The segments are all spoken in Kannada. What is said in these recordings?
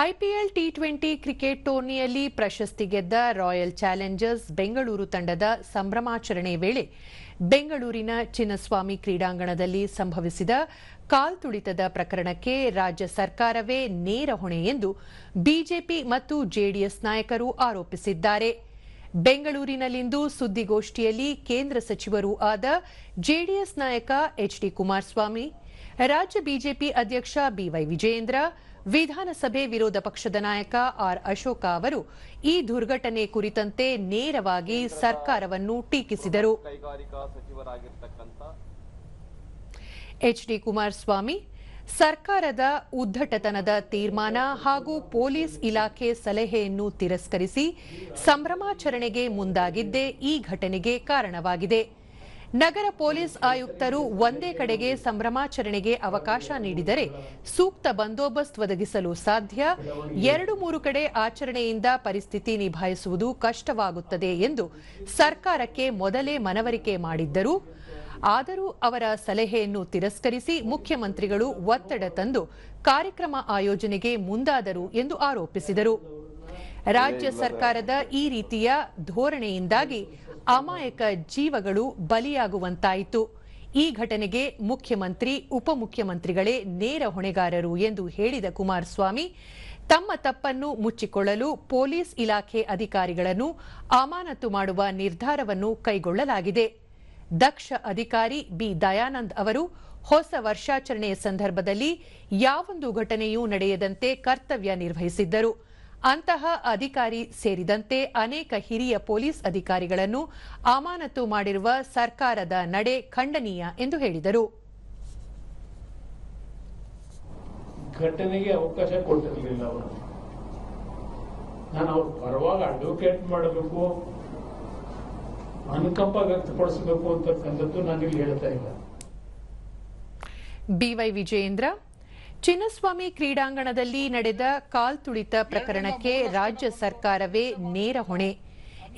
ಐಪಿಎಲ್ ಟಿ ಟ್ವೆಂಟಿ ಕ್ರಿಕೆಟ್ ಟೂರ್ನಿಯಲ್ಲಿ ಪ್ರಶಸ್ತಿ ಗೆದ್ದ ರಾಯಲ್ ಚಾಲೆಂಜರ್ಸ್ ಬೆಂಗಳೂರು ತಂಡದ ಸಂಭ್ರಮಾಚರಣೆ ವೇಳೆ ಬೆಂಗಳೂರಿನ ಚಿನ್ನಸ್ವಾಮಿ ಕ್ರೀಡಾಂಗಣದಲ್ಲಿ ಸಂಭವಿಸಿದ ಕಾಲ್ತುಳಿತದ ಪ್ರಕರಣಕ್ಕೆ ರಾಜ್ಯ ಸರ್ಕಾರವೇ ನೇರ ಹೊಣೆ ಎಂದು ಬಿಜೆಪಿ ಮತ್ತು ಜೆಡಿಎಸ್ ನಾಯಕರು ಆರೋಪಿಸಿದ್ದಾರೆ. ಬೆಂಗಳೂರಿನಲ್ಲಿಂದು ಸುದ್ದಿಗೋಷ್ಠಿಯಲ್ಲಿ ಕೇಂದ್ರ ಸಚಿವರೂ ಆದ ಜೆಡಿಎಸ್ ನಾಯಕ ಎಚ್ಡಿ ಕುಮಾರಸ್ವಾಮಿ, ರಾಜ್ಯ ಬಿಜೆಪಿ ಅಧ್ಯಕ್ಷ ಬಿವೈ ವಿಜಯೇಂದ್ರ ವಿಧಾನಸಭೆ ವಿರೋಧ ಪಕ್ಷದ ನಾಯಕ ಆರ್ ಅಶೋಕ ಅವರು ಈ ದುರ್ಘಟನೆ ಕುರಿತಂತೆ ನೇರವಾಗಿ ಸರ್ಕಾರವನ್ನು ಟೀಕಿಸಿದರು. ಎಚ್ಡಿ ಕುಮಾರಸ್ವಾಮಿ ಸರ್ಕಾರದ ಉದ್ದಟತನದ ತೀರ್ಮಾನ ಹಾಗೂ ಪೊಲೀಸ್ ಇಲಾಖೆ ಸಲಹೆಯನ್ನು ತಿರಸ್ಕರಿಸಿ ಸಂಭ್ರಮಾಚರಣೆಗೆ ಮುಂದಾಗಿದ್ದೇ ಈ ಘಟನೆಗೆ ಕಾರಣವಾಗಿದೆ. ನಗರ ಪೊಲೀಸ್ ಆಯುಕ್ತರು ಒಂದೇ ಕಡೆಗೆ ಸಂಭ್ರಮಾಚರಣೆಗೆ ಅವಕಾಶ ನೀಡಿದರೆ ಸೂಕ್ತ ಬಂದೋಬಸ್ತ್ ಒದಗಿಸಲು ಸಾಧ್ಯ. ಎರಡು ಮೂರು ಕಡೆ ಆಚರಣೆಯಿಂದ ಪರಿಸ್ಥಿತಿ ನಿಭಾಯಿಸುವುದು ಕಷ್ಟವಾಗುತ್ತದೆ ಎಂದು ಸರ್ಕಾರಕ್ಕೆ ಮೊದಲೇ ಮನವರಿಕೆ ಮಾಡಿದ್ದರು. ಆದರೂ ಅವರ ಸಲಹೆಯನ್ನು ತಿರಸ್ಕರಿಸಿ ಮುಖ್ಯಮಂತ್ರಿಗಳು ಒತ್ತಡ ತಂದು ಕಾರ್ಯಕ್ರಮ ಆಯೋಜನೆಗೆ ಮುಂದಾದರು ಎಂದು ಆರೋಪಿಸಿದರು. ರಾಜ್ಯ ಸರ್ಕಾರದ ಈ ರೀತಿಯ ಧೋರಣೆಯಿಂದಾಗಿ ಅಮಾಯಕ ಜೀವಗಳು ಬಲಿಯಾಗುವಂತಾಯಿತು. ಈ ಘಟನೆಗೆ ಮುಖ್ಯಮಂತ್ರಿ, ಉಪಮುಖ್ಯಮಂತ್ರಿಗಳೇ ನೇರ ಹೊಣೆಗಾರರು ಎಂದು ಹೇಳಿದ ಕುಮಾರಸ್ವಾಮಿ, ತಮ್ಮ ತಪ್ಪನ್ನು ಮುಚ್ಚಿಕೊಳ್ಳಲು ಪೊಲೀಸ್ ಇಲಾಖೆ ಅಧಿಕಾರಿಗಳನ್ನು ಅಮಾನತು ಮಾಡುವ ನಿರ್ಧಾರವನ್ನು ಕೈಗೊಳ್ಳಲಾಗಿದೆ. ದಕ್ಷ ಅಧಿಕಾರಿ ಬಿ. ದಯಾನಂದ್ ಅವರು, ಹೊಸ ವರ್ಷಾಚರಣೆಯ ಸಂದರ್ಭದಲ್ಲಿ ಯಾವೊಂದು ಘಟನೆಯೂ ನಡೆಯದಂತೆ ಕರ್ತವ್ಯ ನಿರ್ವಹಿಸಿದ್ದರು. ಅಂತಹ ಅಧಿಕಾರಿ ಸೇರಿದಂತೆ ಅನೇಕ ಹಿರಿಯ ಪೊಲೀಸ್ ಅಧಿಕಾರಿಗಳನ್ನು ಅಮಾನತು ಮಾಡಿರುವ ಸರ್ಕಾರದ ನಡೆ ಖಂಡನೀಯ ಎಂದು ಹೇಳಿದರು. ಘಟನೆಗೆ ಅವಕಾಶ ಕೊಟ್ಟಿರಲಿಲ್ಲ ಅವರು. ನಾನು ಅವ್ರ ಪರವಾಗಿ ಅಡ್ವೊಕೇಟ್ ಮಾಡಬೇಕು ಅನುಕಂಪ ವ್ಯಕ್ತಪಡಿಸಬೇಕು ಅಂತಕ್ಕಂಥದ್ದು ನಾನು ಇಲ್ಲಿ ಹೇಳ್ತಾ ಇಲ್ಲ. ಬಿವೈ ವಿಜಯೇಂದ್ರ ಚಿನ್ನಸ್ವಾಮಿ ಕ್ರೀಡಾಂಗಣದಲ್ಲಿ ನಡೆದ ಕಾಲ್ತುಳಿತ ಪ್ರಕರಣಕ್ಕೆ ರಾಜ್ಯ ಸರ್ಕಾರವೇ ನೇರ ಹೊಣೆ.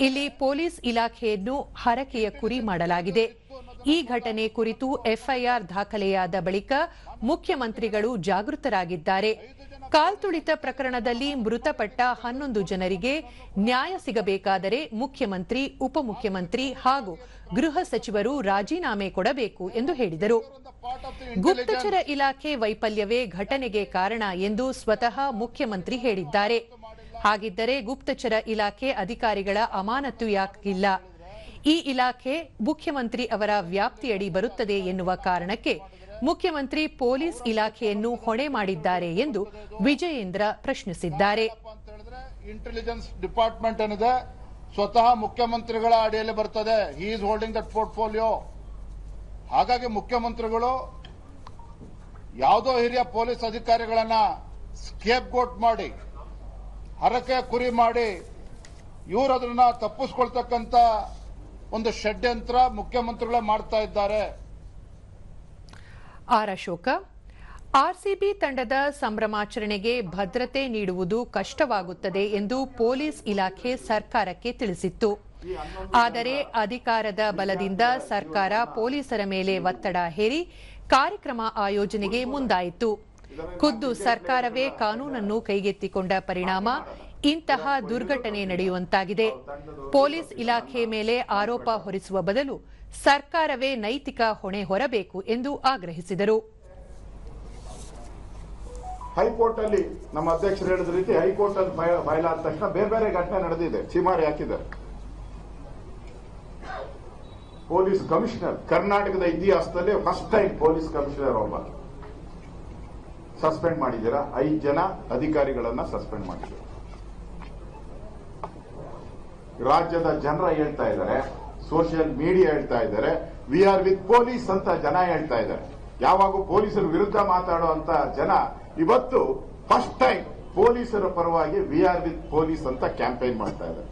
ಇಲ್ಲಿ ಪೊಲೀಸ್ ಇಲಾಖೆಯನ್ನು ಹರಕೆಯ ಕುರಿ ಮಾಡಲಾಗಿದೆ. ಈ ಘಟನೆ ಕುರಿತು ಎಫ್ಐಆರ್ ದಾಖಲೆಯಾದ ಬಳಿಕ ಮುಖ್ಯಮಂತ್ರಿಗಳು ಜಾಗೃತರಾಗಿದ್ದಾರೆ. ಕಾಲ್ತುಳಿತ ಪ್ರಕರಣದಲ್ಲಿ ಮೃತಪಟ್ಟ ಹನ್ನೊಂದು ಜನರಿಗೆ ನ್ಯಾಯ ಸಿಗಬೇಕಾದರೆ ಮುಖ್ಯಮಂತ್ರಿ, ಉಪಮುಖ್ಯಮಂತ್ರಿ ಹಾಗೂ ಗೃಹ ಸಚಿವರು ರಾಜೀನಾಮೆ ಕೊಡಬೇಕು ಎಂದು ಹೇಳಿದರು. ಗುಪ್ತಚರ ಇಲಾಖೆ ವೈಫಲ್ಯವೇ ಘಟನೆಗೆ ಕಾರಣ ಎಂದು ಸ್ವತಃ ಮುಖ್ಯಮಂತ್ರಿ ಹೇಳಿದ್ದಾರೆ. ಹಾಗಿದ್ದರೆ ಗುಪ್ತಚರ ಇಲಾಖೆ ಅಧಿಕಾರಿಗಳ ಅಮಾನತು ಯಾಕಿಲ್ಲ ಈ ಇಲಾಖೆ ಮುಖ್ಯಮಂತ್ರಿ ಅವರ ವ್ಯಾಪ್ತಿಯಡಿ ಬರುತ್ತದೆ ಎನ್ನುವ ಕಾರಣಕ್ಕೆ ಮುಖ್ಯಮಂತ್ರಿ ಪೊಲೀಸ್ ಇಲಾಖೆಯನ್ನು ಹೊಣೆ ಮಾಡಿದ್ದಾರೆ ಎಂದು ವಿಜಯೇಂದ್ರ ಪ್ರಶ್ನಿಸಿದ್ದಾರೆ. ಇಂಟೆಲಿಜೆನ್ಸ್ ಡಿಪಾರ್ಟ್ಮೆಂಟ್ ಏನಿದೆ? ಸ್ವತಃ ಮುಖ್ಯಮಂತ್ರಿಗಳ ಅಡಿಯಲ್ಲಿ ಬರ್ತದೆ. He is holding that portfolio ಹಾಗಾಗಿ ಮುಖ್ಯಮಂತ್ರಿಗಳು ಯಾವುದೋ ಹಿರಿಯ ಪೊಲೀಸ್ ಅಧಿಕಾರಿಗಳನ್ನ ಸ್ಕೇಪ್ ಗೋಟ್ ಮಾಡಿ ಹರಕೆ ಕುರಿ ಮಾಡಿ ಇವರು ಅದನ್ನ ತಪ್ಪಿಸ್ಕೊಳ್ತಕ್ಕಂತ ಒಂದು ಷಡ್ಯಂತ್ರ ಮುಖ್ಯಮಂತ್ರಿಗಳೇ ಮಾಡ್ತಾ ಇದ್ದಾರೆ. ಆರ್ ಅಶೋಕ, ಆರ್ಸಿಬಿ ತಂಡದ ಸಂಭ್ರಮಾಚರಣೆಗೆ ಭದ್ರತೆ ನೀಡುವುದು ಕಷ್ಟವಾಗುತ್ತದೆ ಎಂದು ಪೊಲೀಸ್ ಇಲಾಖೆ ಸರ್ಕಾರಕ್ಕೆ ತಿಳಿಸಿತ್ತು. ಆದರೆ ಅಧಿಕಾರದ ಬಲದಿಂದ ಸರ್ಕಾರ ಪೊಲೀಸರ ಮೇಲೆ ಒತ್ತಡ ಹೇರಿ ಕಾರ್ಯಕ್ರಮ ಆಯೋಜನೆಗೆ ಮುಂದಾಯಿತು. ಖುದ್ದು ಸರ್ಕಾರವೇ ಕಾನೂನನ್ನು ಕೈಗೆತ್ತಿಕೊಂಡ ಪರಿಣಾಮ ಇಂತಹ ದುರ್ಘಟನೆ ನಡೆಯುವಂತಾಗಿದೆ. ಪೊಲೀಸ್ ಇಲಾಖೆ ಮೇಲೆ ಆರೋಪ ಹೊರಿಸುವ ಬದಲು ಸರ್ಕಾರವೇ ನೈತಿಕ ಹೊಣೆ ಹೊರಬೇಕು ಎಂದು ಆಗ್ರಹಿಸಿದರು. ಹೈಕೋರ್ಟ್ ಅಲ್ಲಿ ನಮ್ಮ ಅಧ್ಯಕ್ಷರು ಹೇಳಿದ ರೀತಿ ಹೈಕೋರ್ಟ್ ಅಲ್ಲಿ ಬಯ- ಬಯಲಾದ ತಕ್ಷಣ ಬೇರೆ ಬೇರೆ ಘಟನೆ ನಡೆದಿದೆ. ಚಿಮಾರಿ ಹಾಕಿದ್ದಾರೆ. ಪೊಲೀಸ್ ಕಮಿಷನರ್, ಕರ್ನಾಟಕದ ಇತಿಹಾಸದಲ್ಲಿ ಫಸ್ಟ್ ಟೈಮ್ ಪೊಲೀಸ್ ಕಮಿಷನರ್ ಒಬ್ಬ. ಸಸ್ಪೆಂಡ್ ಮಾಡಿದ್ದೀರಾ? ಐದು ಜನ ಅಧಿಕಾರಿಗಳನ್ನ ಸಸ್ಪೆಂಡ್ ಮಾಡಿದ್ದೀರಾ? ರಾಜ್ಯದ ಜನರ ಹೇಳ್ತಾ ಇದ್ದಾರೆ ಸೋಷಿಯಲ್ ಮೀಡಿಯಾ ಹೇಳ್ತಾ ಇದ್ದಾರೆ ವಿ ಆರ್ ವಿತ್ ಪೊಲೀಸ್ ಅಂತ ಜನ ಹೇಳ್ತಾ ಇದ್ದಾರೆ. ಯಾವಾಗ ಪೊಲೀಸರ ವಿರುದ್ಧ ಮಾತಾಡುವಂತ ಜನ ಇವತ್ತು ಫಸ್ಟ್ ಟೈಮ್ ಪೊಲೀಸರ ಪರವಾಗಿ ವಿ ಆರ್ ವಿತ್ ಪೊಲೀಸ್ ಅಂತ ಕ್ಯಾಂಪೇನ್ ಮಾಡ್ತಾ ಇದ್ದಾರೆ.